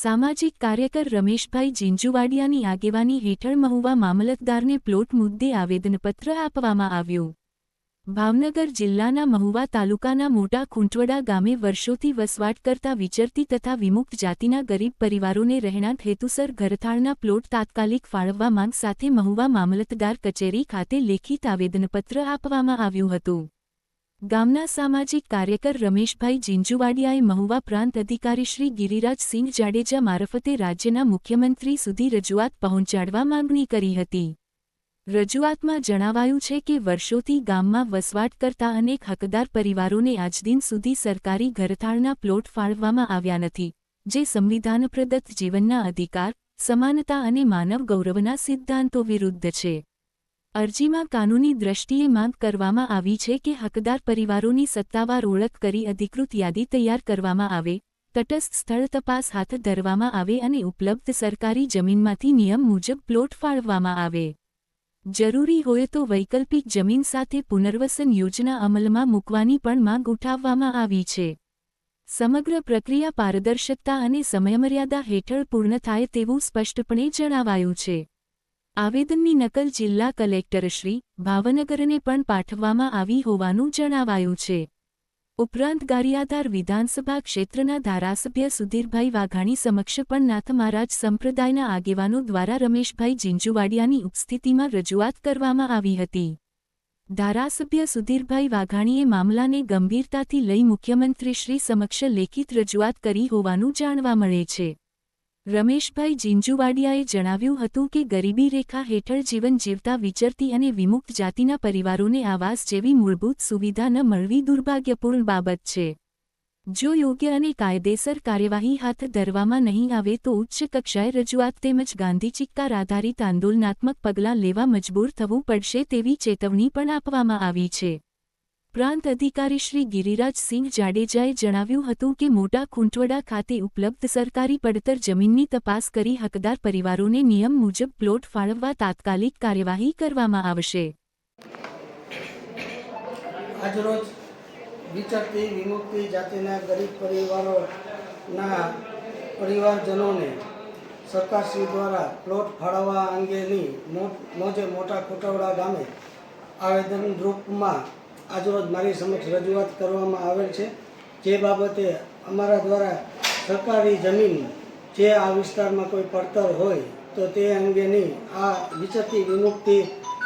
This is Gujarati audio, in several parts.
સામાજિક કાર્યકર રમેશભાઈ જીંજુવાડિયાની આગેવાની હેઠળ મહુવા મામલતદારને પ્લોટ મુદ્દે આવેદનપત્ર આપવામાં આવ્યું. ભાવનગર જિલ્લાના મહુવા તાલુકાના મોટા ખૂંટવડા ગામે વર્ષોથી વસવાટ કરતા વિચરતી તથા વિમુક્ત જાતિના ગરીબ પરિવારોને રહેણાંક હેતુસર ઘરથાળના પ્લોટ તાત્કાલિક ફાળવવા માંગ સાથે મહુવા મામલતદાર કચેરી ખાતે લેખિત આવેદનપત્ર આપવામાં આવ્યું હતું. ગામના સામાજિક કાર્યકર રમેશભાઈ જીંજુવાડિયાએ મહુવા પ્રાંત અધિકારી શ્રી ગિરિરાજસિંહ જાડેજા મારફતે રાજ્યના મુખ્યમંત્રી સુધી રજૂઆત પહોંચાડવા માંગણી કરી હતી. રજૂઆતમાં જણાવાયું છે કે વર્ષોથી ગામમાં વસવાટ કરતા અનેક હકદાર પરિવારોને આજદિન સુધી સરકારી ઘરથાળના પ્લોટ ફાળવવામાં આવ્યા નથી, જે સંવિધાન પ્રદત્ત જીવનના અધિકાર, સમાનતા અને માનવ ગૌરવના સિદ્ધાંતો વિરુદ્ધ છે. અરજીમાં કાનૂની દ્રષ્ટિએ માંગ કરવામાં આવી છે કે હકદાર પરિવારોની સત્તાવાર ઓળખ કરી અધિકૃત યાદી તૈયાર કરવામાં આવે, તટસ્થ સ્થળ તપાસ હાથ ધરવામાં આવે અને ઉપલબ્ધ સરકારી જમીનમાંથી નિયમ મુજબ પ્લોટ ફાળવવામાં આવે. જરૂરી હોય તો વૈકલ્પિક જમીન સાથે પુનર્વસન યોજના અમલમાં મૂકવાની પણ માંગ ઉઠાવવામાં આવી છે. સમગ્ર પ્રક્રિયા પારદર્શકતા અને સમયમર્યાદા હેઠળ પૂર્ણ થાય તેવું સ્પષ્ટપણે જણાવાયું છે. આવેદનની નકલ જિલ્લા કલેક્ટરશ્રી ભાવનગરને પણ પાઠવવામાં આવી હોવાનું જણાવાયું છે. ઉપરાંત ગારિયાધાર વિધાનસભા ક્ષેત્રના ધારાસભ્ય સુધીરભાઈ વાઘાણી સમક્ષ પણ નાથ મહારાજ સંપ્રદાયના આગેવાનો દ્વારા રમેશભાઈ જીંજુવાડિયાની ઉપસ્થિતિમાં રજૂઆત કરવામાં આવી હતી. ધારાસભ્ય સુધીરભાઈ વાઘાણીએ મામલાને ગંભીરતાથી લઈ મુખ્યમંત્રીશ્રી સમક્ષ લેખિત રજૂઆત કરી હોવાનું જાણવા મળે છે. રમેશભાઈ જીંજુવાડિયાએ જણાવ્યું હતું કે ગરીબી રેખા હેઠળ જીવન જીવતા વિચરતી અને વિમુક્ત જાતિના પરિવારોને આવાસ જેવી મૂળભૂત સુવિધા ન મળવી દુર્ભાગ્યપૂર્ણ બાબત છે. જો યોગ્ય અને કાયદેસર કાર્યવાહી હાથ ધરવામાં નહીં આવે તો ઉચ્ચ કક્ષાએ રજૂઆત તેમજ ગાંધી ચિક્કાર આધારિત આંદોલનાત્મક પગલાં લેવા મજબૂર થવું પડશે તેવી ચેતવણી પણ આપવામાં આવી છે. પ્રાંત અધિકારી શ્રી ગિરિરાજસિંહ જાડેજાએ જણાવ્યું હતું કે મોટા ખૂંટવડા ખાતે ઉપલબ્ધ સરકારી પડતર જમીનની તપાસ કરી હકદાર પરિવારોને નિયમ મુજબ પ્લોટ ફાળવવા તાત્કાલિક કાર્યવાહી કરવામાં આવશે. આજરોજ વિચરતી, વિમુક્તિ જાતિના ગરીબ પરિવારોના પરિવારજનોને સરકારશ્રી દ્વારા પ્લોટ ફાળવવા અંગેની મોજે મોટા ખોટવડા ગામે આવેદન રૂપમાં આજરોજ મારી સમક્ષ રજૂઆત કરવામાં આવેલ છે. જે બાબતે અમારા દ્વારા સરકારી જમીન જે આ વિસ્તારમાં કોઈ પડતર હોય તો તે અંગેની આ વિચરતી વિમુક્તિ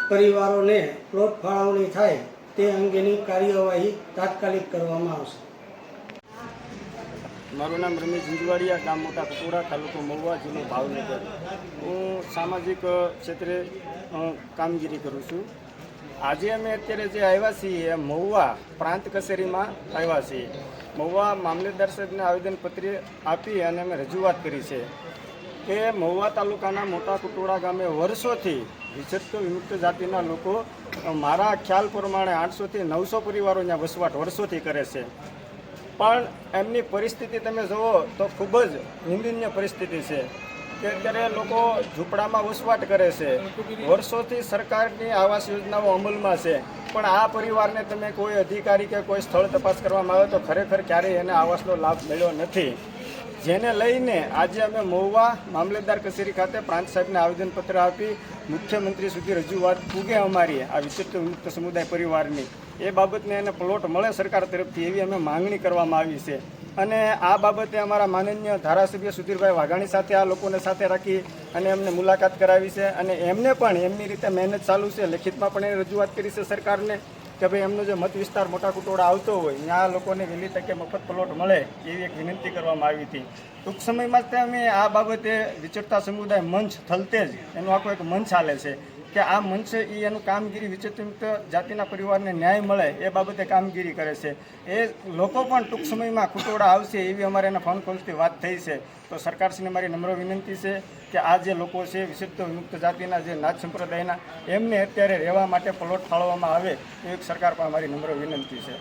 પરિવારોને પ્લોટ ફાળવણી થાય તે અંગેની કાર્યવાહી તાત્કાલિક કરવામાં આવશે. મારું નામ રમેશ ઝીંઝવાડિયા, ગામ મોટા કટોડા તાલુકો મહુવા, જિલ્લો ભાવનગર. હું સામાજિક ક્ષેત્રે કામગીરી કરું છું. આજે અમે અત્યારે જે આવ્યા છીએ મહુવા પ્રાંત કચેરીમાં આવ્યા છીએ. મહુવા મામલેદાર સાહેબને આવેદનપત્ર આપી અને અમે રજૂઆત કરી છે કે મહુવા તાલુકાના મોટા કુટોડા ગામે વર્ષોથી વિચરતો વિમુક્ત જાતિના લોકો મારા ખ્યાલ પ્રમાણે આઠસોથી નવસો પરિવારો ત્યાં વસવાટ વર્ષોથી કરે છે. પણ એમની પરિસ્થિતિ તમે જુઓ તો ખૂબ જ નિંદનીય પરિસ્થિતિ છે. કે અત્યારે લોકો ઝૂંપડામાં વસવાટ કરે છે. વર્ષોથી સરકારની આવાસ યોજનાઓ અમલમાં છે. પણ આ પરિવારને તમે કોઈ અધિકારી કે કોઈ સ્થળ તપાસ કરવામાં આવે તો ખરેખર ક્યારેય એને આવાસનો લાભ મળ્યો નથી. જેને લઈને આજે અમે મહુવા મામલતદાર કચેરી ખાતે પ્રાંત સાહેબને આવેદનપત્ર આપી મુખ્યમંત્રી સુધી રજૂઆત પૂગે અમારી આ વિચિત્ર વિમુક્ત સમુદાય પરિવારની. એ બાબતને એને પ્લોટ મળે સરકાર તરફથી એવી અમે માંગણી કરવામાં આવી છે. અને આ બાબતે અમારા માનનીય ધારાસભ્ય સુધીરભાઈ વાઘાણી સાથે આ લોકોને સાથે રાખી અને એમને મુલાકાત કરાવી છે અને એમને પણ એમની રીતે મહેનત ચાલુ છે. લેખિતમાં પણ એ રજૂઆત કરી છે સરકારને કે ભાઈ એમનો જે મત વિસ્તાર મોટા કુટોળા આવતો હોય, ત્યાં લોકોને વહેલી તકે મફત પ્લોટ મળે એવી એક વિનંતી કરવામાં આવી હતી. ટૂંક સમયમાં જ અમે આ બાબતે વિચરતા સમુદાય મંચ થલતે જ એનું આખું એક મંચ ચાલે છે. કે આ મંચ એ એનું કામગીરી વિચિત્ર જાતિના પરિવારને ન્યાય મળે એ બાબતે કામગીરી કરે છે. એ લોકો પણ ટૂંક સમયમાં કુટોળા આવશે એવી અમારે એના ફોન કોલ્સથી વાત થઈ છે. તો સરકારશ્રીને મારી નમ્ર વિનંતી છે કે આ જે લોકો છે, વિશિષ્ટ વિમુક્ત જાતિના જે નાથ સંપ્રદાયના, એમને અત્યારે રહેવા માટે પ્લોટ ફાળવવામાં આવે એ એક સરકાર પણ મારી નમ્ર વિનંતી છે.